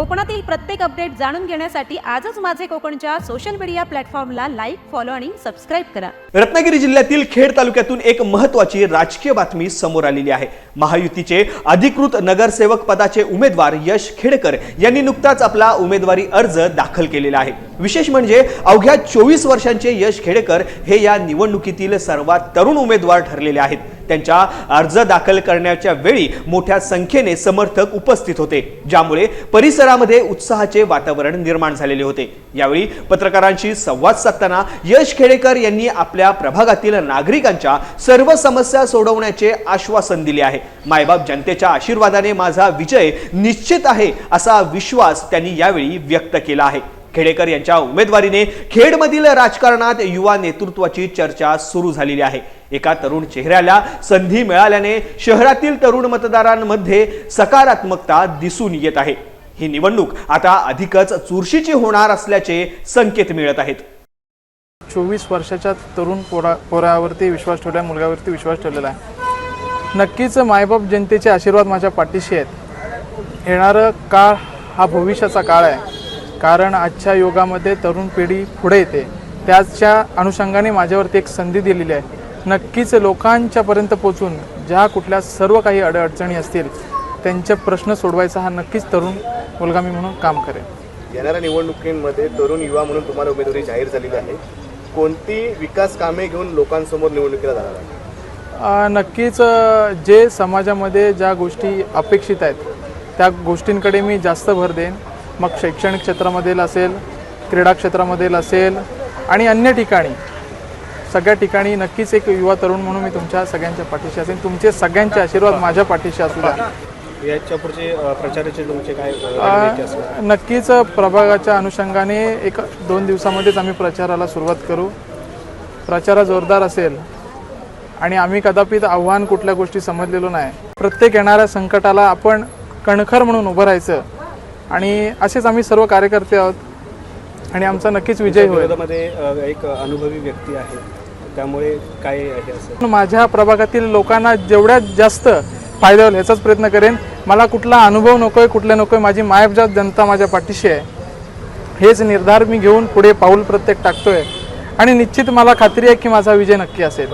कोकणातील प्रत्येक अपडेट जाणून घेण्यासाठी आजच माझे कोकणच्या सोशल मीडिया प्लॅटफॉर्मला लाईक फॉलो आणि सबस्क्राईब करा. रत्नागिरी जिल्ह्यातील खेड तालुक्यातून एक महत्वाची राजकीय बातमी समोर आलेली आहे. महायुतीचे अधिकृत नगरसेवक पदाचे उमेदवार यश खेडकर यांनी नुकताच आपला उमेदवारी अर्ज दाखल केलेला आहे. विशेष म्हणजे अवघ्या चोवीस वर्षांचे यश खेडकर हे या निवडणुकीतील सर्वात तरुण उमेदवार ठरलेले आहेत. त्यांच्या अर्ज दाखल करण्याच्या वेळी मोठ्या संख्येने समर्थक उपस्थित होते ज्यामुळे परिसरामध्ये उत्साहाचे वातावरण निर्माण झालेले होते. यावेळी पत्रकारांशी संवाद साधताना यश खेडेकर यांनी आपल्या प्रभागातील नागरिकांच्या सर्व समस्या सोडवण्याचे आश्वासन दिले आहे. मायबाप जनतेच्या आशीर्वादाने माझा विजय निश्चित आहे असा विश्वास त्यांनी यावेळी व्यक्त केला आहे. खेडेकर यांच्या उमेदवारीने खेडमधील राजकारणात युवा नेतृत्वाची चर्चा सुरू झालेली आहे. एका तरुण चेहऱ्याला संधी मिळाल्याने शहरातील तरुण मतदारांमध्ये सकारात्मकता दिसून येत आहे. ही निवडणूक आता अधिकच चुरशीची होणार असल्याचे संकेत मिळत आहेत. चोवीस वर्षाच्या तरुण पोरा पोरावरती विश्वास ठेवला मुलगावरती विश्वास ठेवलेला आहे. नक्कीच मायबाप जनतेचे आशीर्वाद माझ्या पाठीशी आहेत. येणारं काळ हा भविष्याचा काळ आहे. कारण आजच्या युगामध्ये तरुण पिढी पुढे येते. त्याच्या अनुषंगाने माझ्यावरती एक संधी दिलेली आहे. नक्कीच लोकांच्यापर्यंत पोचून ज्या कुठल्या सर्व काही अडअडचणी असतील त्यांचे प्रश्न सोडवायचा हा नक्कीच तरुण मुलगा मी म्हणून काम करेन. येणाऱ्या निवडणुकीमध्ये तरुण युवा म्हणून तुम्हाला उमेदवारी जाहीर झालेली आहे. कोणती विकास कामे घेऊन लोकांसमोर निवडणुकीला जाणार आहे? नक्कीच जे समाजामध्ये ज्या गोष्टी अपेक्षित आहेत त्या गोष्टींकडे मी जास्त भर देईन. मग शैक्षणिक क्षेत्रामधील असेल क्रीडा क्षेत्रामधील असेल आणि अन्य ठिकाणी सगळ्या ठिकाणी नक्कीच एक युवा तरुण म्हणून मी तुमच्या सगळ्यांच्या पाठीशी असेल तुमचे सगळ्यांचे आशीर्वाद माझ्या पाठीशी असू द्या. तुमचे काय नक्कीच प्रभागाच्या अनुषंगाने एक दोन दिवसामध्येच आम्ही प्रचाराला सुरुवात करू. प्रचार जोरदार असेल. आणि आम्ही कदापित आव्हान कुठल्या गोष्टी समजलेलो नाही. प्रत्येक येणाऱ्या संकटाला आपण कणखर म्हणून उभं राहायचं. आणि असेच आम्ही सर्व कार्यकर्ते आहोत. आणि आमचा नक्कीच विजय होईल. एक अनुभवी व्यक्ती आहे. त्यामुळे काय असं. माझ्या प्रभागातील लोकांना जेवढ्यात जास्त फायदा होईल ह्याचाच प्रयत्न करेन. मला कुठला अनुभव नको आहे कुठला नको आहे माझी मायबजात जनता माझ्या पाठीशी आहे. हेच निर्धार मी घेऊन पुढे पाऊल प्रत्येक टाकतोय. आणि निश्चित मला खात्री आहे की माझा विजय नक्की असेल.